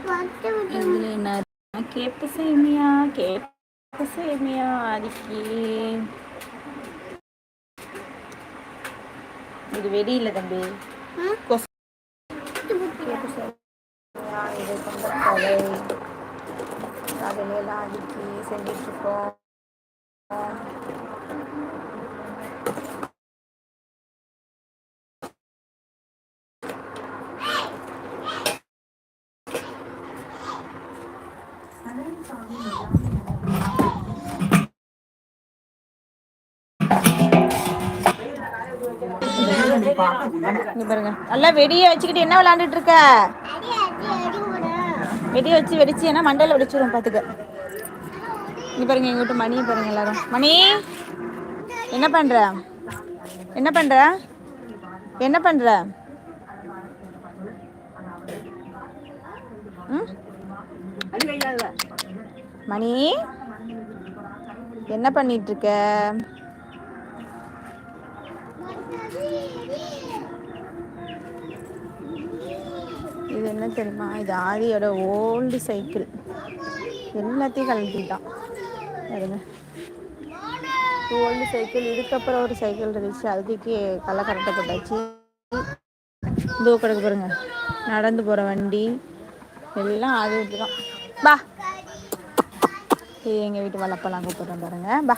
இதுல என்ன கேப்பு சேமியா கேப்பு சேமியா அதுக்கு இது வெடியில தம்பி. அதிலெல்லாம் அடுக்கி செஞ்சிட்ருக்கோம் இங்க பாருங்க. நல்லா வெடிய வச்சுக்கிட்டு என்ன விளையாண்டுட்டு இருக்க? வெடிய வச்சு வெடிச்சு மண்டையில வெடிச்சிடும் பாத்துக்க. இங்க பாருங்க எங்க வீட்டு மணியை பாருங்க எல்லாரும். மணி என்ன பண்ற? என்ன பண்ற? என்ன பண்ற? மணி என்ன பண்ணிட்டு இருக்க? இது என்ன தெரியுமா? இது ஆரியோட ஓல்டு சைக்கிள் எல்லாத்தையும் கலந்துட்டான் பாருங்க. ஓல்டு சைக்கிள் இதுக்கப்புறம் ஒரு சைக்கிள் இருந்துச்சு. அதுக்கு கள்ள கரெக்டாக போட்டாச்சு. இதோ கிடக்கு பாருங்க. நடந்து போகிற வண்டி. எல்லாம் ஆதி விட்டு தான் பா. இது எங்கள் வீட்டு வளர்ப்பெல்லாம் கூப்பிடுறோம் பாருங்க பா.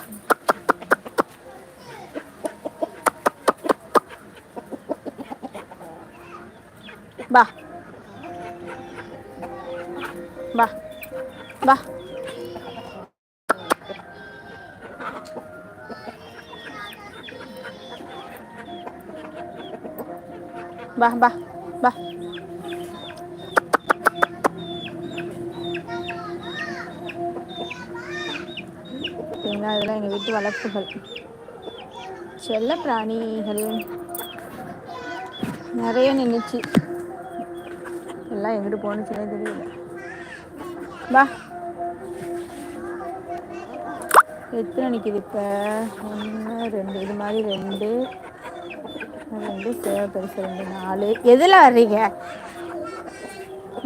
பா பா பா பா பா பா பார்த்தீங்களா இதெல்லாம் எங்கள் வீட்டு வளர்ப்புகள் செல்ல பிராணிகள் நிறைய நின்றுச்சு எல்லாம் எங்கிட்டு போணுச்சுனே தெரியல. வா. எத்தனை நிற்கிது இப்போ? ஒன்று ரெண்டு. இது மாதிரி ரெண்டு. ரெண்டு சேவை பெருசு ரெண்டு நாலு. எதில் வர்றீங்க?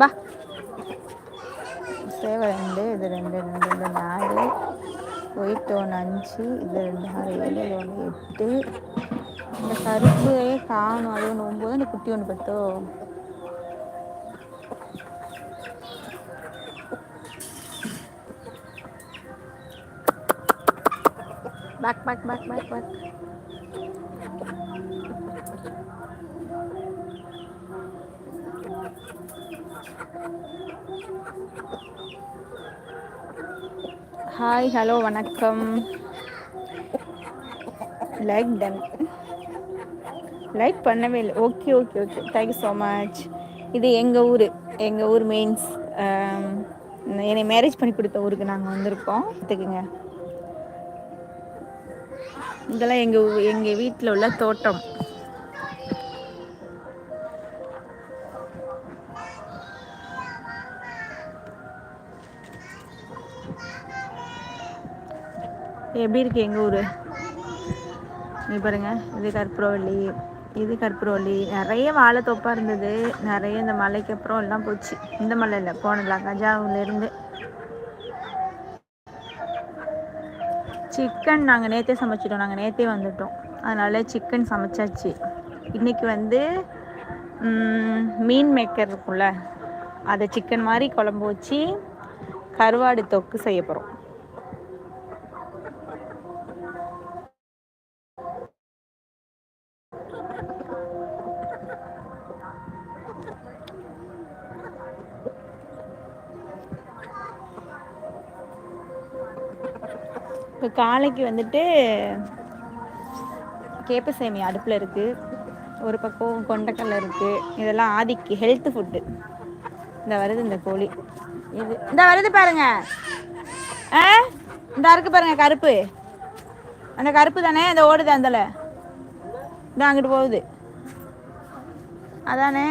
வா. சேவை ரெண்டு இது ரெண்டு ரெண்டு ரெண்டு நாலு. ஒயிட் ஒன்று அஞ்சு இது ரெண்டு ஆறு ஏழு ஒன்று எட்டு. இந்த கருப்பையே காணும் அது ஒன்று ஒம்பது இந்த குட்டி ஒன்று பத்தோ. Back back back back back. Hi hello வணக்கம். லைக் டன் லைக் பண்ணவே இல்லை. Okay okay okay thank you so much இது எங்கள் ஊர். எங்கள் ஊர் மீன்ஸ் என்னை மேரேஜ் பண்ணி கொடுத்த ஊருக்கு நாங்கள் வந்திருக்கோம். பார்த்துக்குங்க இதெல்லாம் எங்கள் எங்கள் வீட்டில் உள்ள தோட்டம். எப்படி இருக்கு எங்கள் ஊர்? நீ பாருங்க இது கற்பூரவள்ளி இது கற்பூரவள்ளி நிறைய வாழைத்தோப்பாக இருந்தது. நிறைய இந்த மலைக்கு அப்புறம் எல்லாம் போச்சு. இந்த மலையில் போனலாம் கஜாவிலேருந்து சிக்கன் நாங்கள் நேற்றே சமைச்சிட்டோம். நாங்கள் நேற்றே வந்துட்டோம். அதனால் சிக்கன் சமைச்சாச்சு. இன்றைக்கி வந்து மீன் மேக்கர் இருக்கும்ல அதை சிக்கன் மாதிரி குழம்பு வச்சு கருவாடு தொக்கு செய்ய போகிறோம் இப்போ காலைக்கு வந்துட்டு கேப்ப சேமி அடுப்பில் இருக்குது ஒரு பக்கம் கொண்டக்கடலை இருக்குது இதெல்லாம் ஆதிக்கு ஹெல்த் ஃபுட்டு இந்த வருது இந்த கோழி. இது இந்த வருது பாருங்க. ஆ? இந்த இருக்கு பாருங்க கருப்பு. அந்த கருப்பு தானே? அந்த ஓடுது அந்தல. இந்த அங்கிட்டு போகுது. அதானே?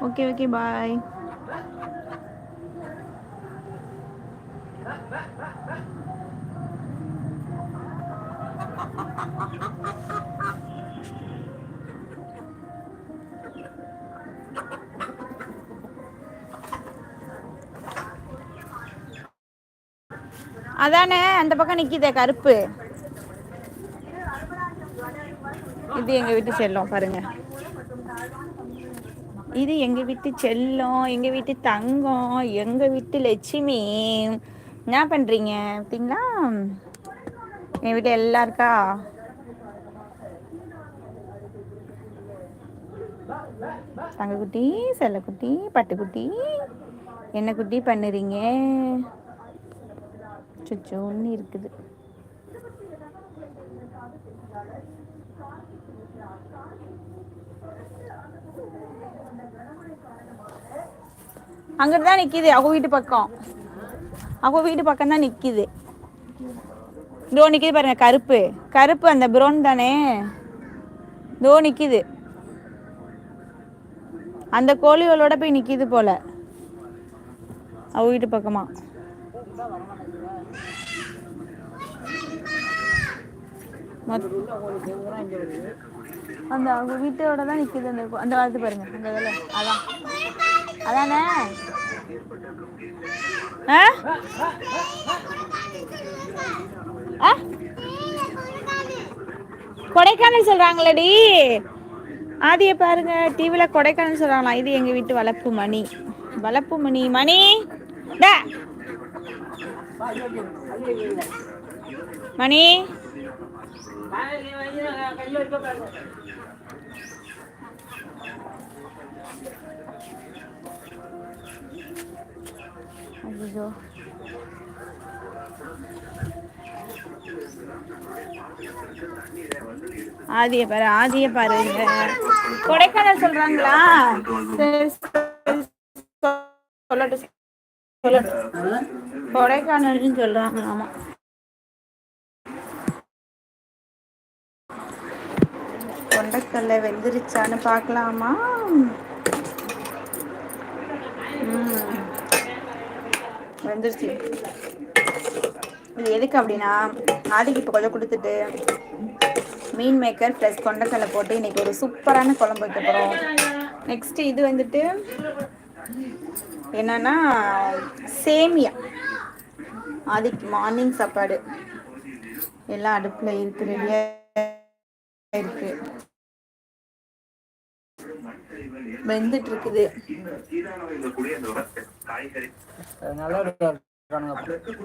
ஓகே ஓகே பாய் அதானே அந்த பக்கம் நிக்கிதே கருப்பு. இது எங்க வீட்டு செல்லும் பாருங்க. இது எங்க வீட்டு செல்லம் எங்க வீட்டு தங்கம் எங்க வீட்டு லட்சுமி. என்ன பண்றீங்க? பாத்தீங்களா என் வீட்டில் எல்லாம் இருக்கா? தங்க குட்டி செல்ல குட்டி பட்டுக்குட்டி என்ன குட்டி பண்ணுறீங்க? சுச்சோன்னு இருக்குது. அங்கிட்டு தான் நிற்கிது அவங்க வீட்டு பக்கம். அவங்க வீட்டு பக்கம் தான் நிற்கிது இதோ நிற்கிது பாருங்க கருப்பு. கருப்பு அந்த ப்ரௌன் தானே? இதோ நிற்கிது அந்த கோழிகளோட போய் நிற்கிது போல. அவ வீட்டு பக்கமா. அந்த அவங்க வீட்டோட தான் நிற்கிது அந்த அந்த வாரத்து பாருங்க அந்த இதில் அதான். அதானே? கொடைக்கானல் சொல்றாங்களடி ஆதிய பாருங்க டிவில கொடைக்கானல் சொல்றாங்களா? இது எங்க வீட்டு வளர்ப்பு மணி. வளர்ப்பு மணி. மணி டா. மணி. ஐயோ. ஆதிய பாரு ஆதிய பாரு. கொடைக்கானல் சொல்றாங்களா? சொல்லட்டும் சொல்லட்டும். கொடைக்கானல்னு சொல்றாங்க ஆமா. கொண்டைக்கல்ல வெந்துருச்சான்னு பார்க்கலாமா? ம். வந்துருச்சு. இது எதுக்கு அப்படின்னா ஆதிக்கு இப்போ கொஞ்சம் கொடுத்துட்டு மீன் மேக்கர் ப்ளஸ் கொண்டக்கடலை போட்டு இன்னைக்கு ஒரு சூப்பரான குழம்பு வைக்க போகிறோம் நெக்ஸ்ட் இது வந்துட்டு என்னன்னா சேமியா. ஆதிக்கு மார்னிங் சாப்பாடு. எல்லாம் அடுப்பில் இருக்கு ரெடியாக இருக்குது வெந்துட்டு இருக்குது.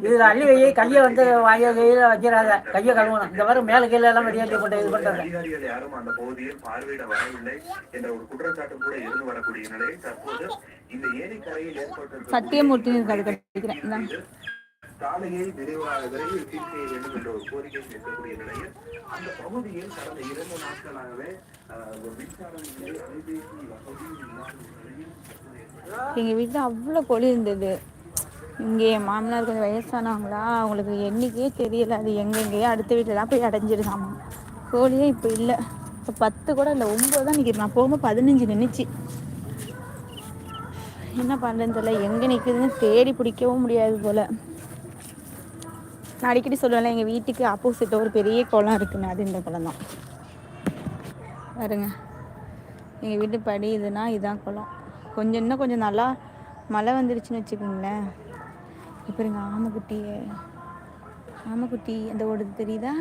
இதுல அள்ளி வை கையை வந்து வாய கையில வைக்கிறாங்க கையை கழுவணும். இந்த மாதிரி மேல கீழே எல்லாம் வெளியேற்றி போட்டு இது பண்றாங்க. யாரும் அந்த பகுதியில் பார்வையிட வரவில்லை என்ற ஒரு குற்றச்சாட்டு கூட இருந்து வரக்கூடிய நிலையில் தற்போது இந்த. ஏரிக்கரையில் ஏற்பட்டிருக்க சத்தியமூர்த்தி. சாலையை விரைவாக விரைவில் சீர் செய்ய வேண்டும் என்ற ஒரு கோரிக்கை இருக்கக்கூடிய நிலையில் அந்த பகுதியில் கடந்த இரண்டு நாட்களாகவே அஹ், ஒரு மின்சாரம் இல்லை அலைபேசி வசதி இல்லாத நிலையில் எங்கள் வீட்டில் அவ்வளோ கோழி இருந்தது. இங்கே என் மாமனார் கொஞ்சம் வயசானவங்களா அவங்களுக்கு எண்ணிக்கையே தெரியல. அது எங்கெங்கேயோ அடுத்த வீட்டிலலாம் போய் அடைஞ்சிருக்காமா கோழியே இப்போ இல்லை. இப்போ பத்து கூட இல்லை ஒம்பது தான் நிற்கிது நான் போகும்போது பதினஞ்சு நின்றுச்சு என்ன பண்ணுறதுன்னு தெரியல. எங்கே நிற்குதுன்னு தேடி பிடிக்கவும் முடியாது போல். நான் அடிக்கடி சொல்லுவேன்ல எங்கள் வீட்டுக்கு ஆப்போசிட் ஒரு பெரிய குளம் இருக்குன்னு அது இந்த குளம் தான். பாருங்க. எங்கள் வீட்டு படி இதுனா இதுதான் குளம். கொஞ்சம் இன்னும் கொஞ்சம் நல்லா மழை வந்துருச்சுன்னு வச்சுக்கோங்களேன். இப்போ இருங்க ஆமைக்குட்டியை ஆமைக்குட்டி அந்த ஓடுது தெரியுதா?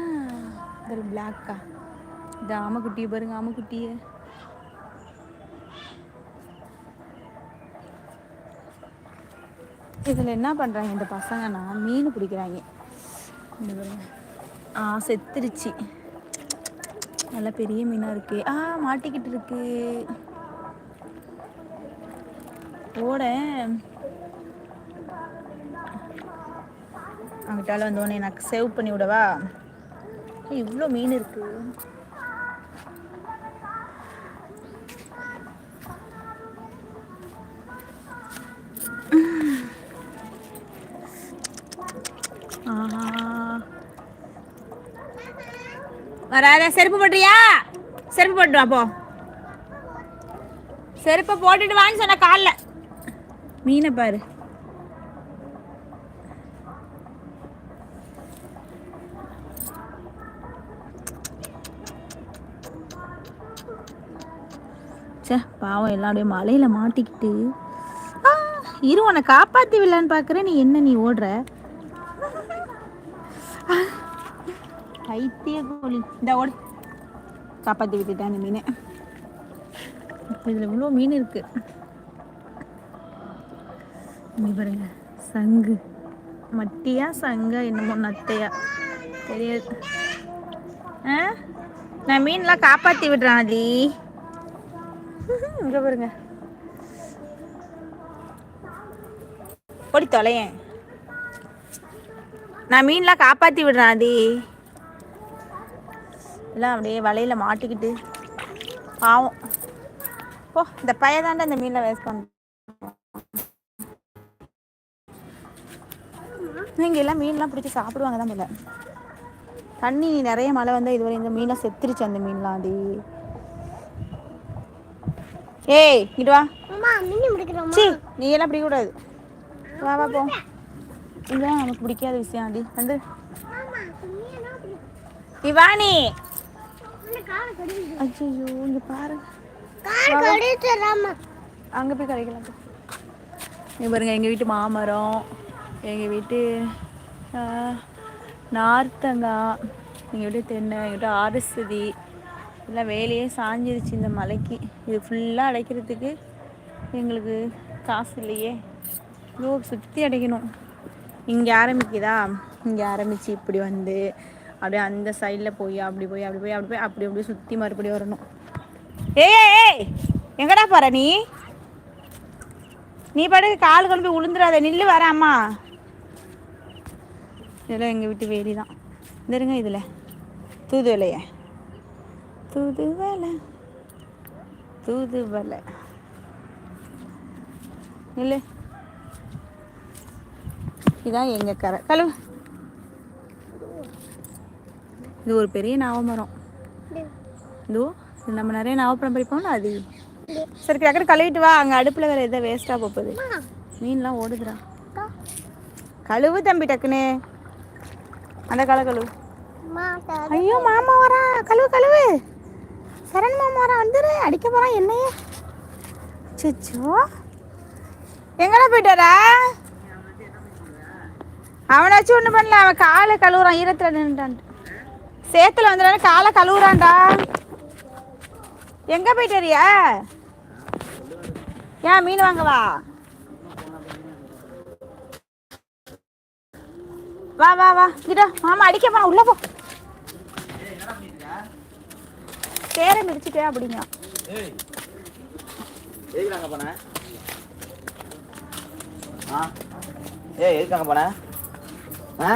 இந்த பிளாக்கா இந்த ஆமைக்குட்டியை பாருங்க ஆமக்குட்டியை இதில் என்ன பண்ணுறாங்க இந்த பசங்கன்னா மீன் பிடிக்கிறாங்க. இந்த பாருங்க. ஆ செத்துருச்சு. நல்ல பெரிய மீனாக இருக்கு. ஆ மாட்டிக்கிட்டு இருக்கு. ஓட அங்கிட்டால வந்தோடனே எனக்கு சேவ் பண்ணி விடவா? இவ்வளோ மீன் இருக்குது வராத. செருப்பு போட்டுறியா? செருப்பு போட்டுவா போ. செருப்பை போட்டுட்டு வான்னு சொன்ன காலில். மீனை பாரு. ச்சே பாவம் எல்லாருடைய மலையில மாட்டிக்கிட்டு. ஆ, இரு உன்னை காப்பாத்தி விடலான்னு பார்க்குற நீ என்ன நீ ஓடுற? பைத்திய கோழி இந்த ஓடு காப்பாற்றி விட்டுட்டேன் அந்த மீனை இப்போ இதில் இவ்வளோ மீன் இருக்கு பாருங்க சங்கு மட்டியா சங்கா என்னமோ நத்தையா தெரியாது ஆ நான் மீன்லாம் காப்பாற்றி விடுறேன் அதி இங்கே பாருங்க ஓடி தொலையேன் நான் மீன்லாம் காப்பாற்றி விடுறேன் அதி எல்லாம் அப்படியே வலையில் மாட்டிக்கிட்டு பாவம். ஓ இந்த பையதாண்டா இந்த மீனில் வேஸ்ட் பண்ண இங்கே எல்லாம் மீன்லாம் பிடிச்சி சாப்பிடுவாங்க தான் போல தண்ணி நிறைய மழை வந்தால் இதுவரை இந்த மீன்லாம் செத்துருச்சு அந்த மீன்லாம் அது ஏய் இங்கிட்டு வா. நீ எல்லாம் பிடிக்க கூடாது வா வா போ. இதுதான் நமக்கு பிடிக்காத விஷயம் அடி வந்து. நீ. ஐயோ இங்க பாரு. அங்க போய் கரைக்கலாம் போ. இங்க பாருங்க எங்க வீட்டு மாமரம் எங்க வீட்டு நார்த்தங்காய் எங்க வீட்டு தென்னை எங்க வீட்டு ஆரஸ்வதி எல்லாம் வேலையே சாஞ்சிருச்சு இந்த மலைக்கு. இது ஃபுல்லாக அடைக்கிறதுக்கு எங்களுக்கு காசு இல்லையே. இவ்வளோ சுற்றி அடைக்கணும். இங்கே ஆரம்பிக்குதா? இங்கே ஆரம்பிச்சு இப்படி வந்து அப்படியே அந்த சைடில் போய் அப்படி போய் அப்படி போய் அப்படி போய் அப்படி அப்படியே சுற்றி மறுபடியும் வரணும். ஏய் ஏய், எங்கடா போற நீ? நீ பாட்டுக்கு கால் கொண்டு போய் உளுந்துடாத நில்லு வர அம்மா. இதெல்லாம் எங்கள் வீட்டு வேலி தான். இந்த இருங்க இதில். தூது வலைய தூது வலை தூது வலை நில்லு. இதான் எங்கள் கரை. கழுவு. இது ஒரு பெரிய நாவமரம். இதோ இது நம்ம நிறைய நாவப்பழம் பறிப்போம்ல அது. சரி டக்குனு கழுவிட்டு வா. அங்கே அடுப்பில் வேறு எதாவது வேஸ்ட்டாக போகுது. மீன்லாம் ஓடுதுடா. கழுவு தம்பி டக்குனு. அந்த களை கழுவு. ஐயோ மாமா வரா. கழுவு கழுவு. சரண் மாமா வரா வந்துரு. அடிக்க போறான் என்னையே. சிச்சோ எங்கடா போயிட்டு வர? அவனாச்சும் ஒன்று பண்ணல. அவன் காலை கழுவுறான் ஈரத்தில் நின்றுட்டான் சேத்துல வந்துடான காலை கழுவுறான்டா. எங்க போயிட்டு வரிய? ஏன் மீன் வாங்கவா வா. வா வா கிட்ட மாமா அடிக்க போனா உள்ள போ. சேர மிதிச்சுட்டே அப்படிங்க. எதுக்கு போன? ஆ? ஏய் எதுக்காங்க போன? ஆ?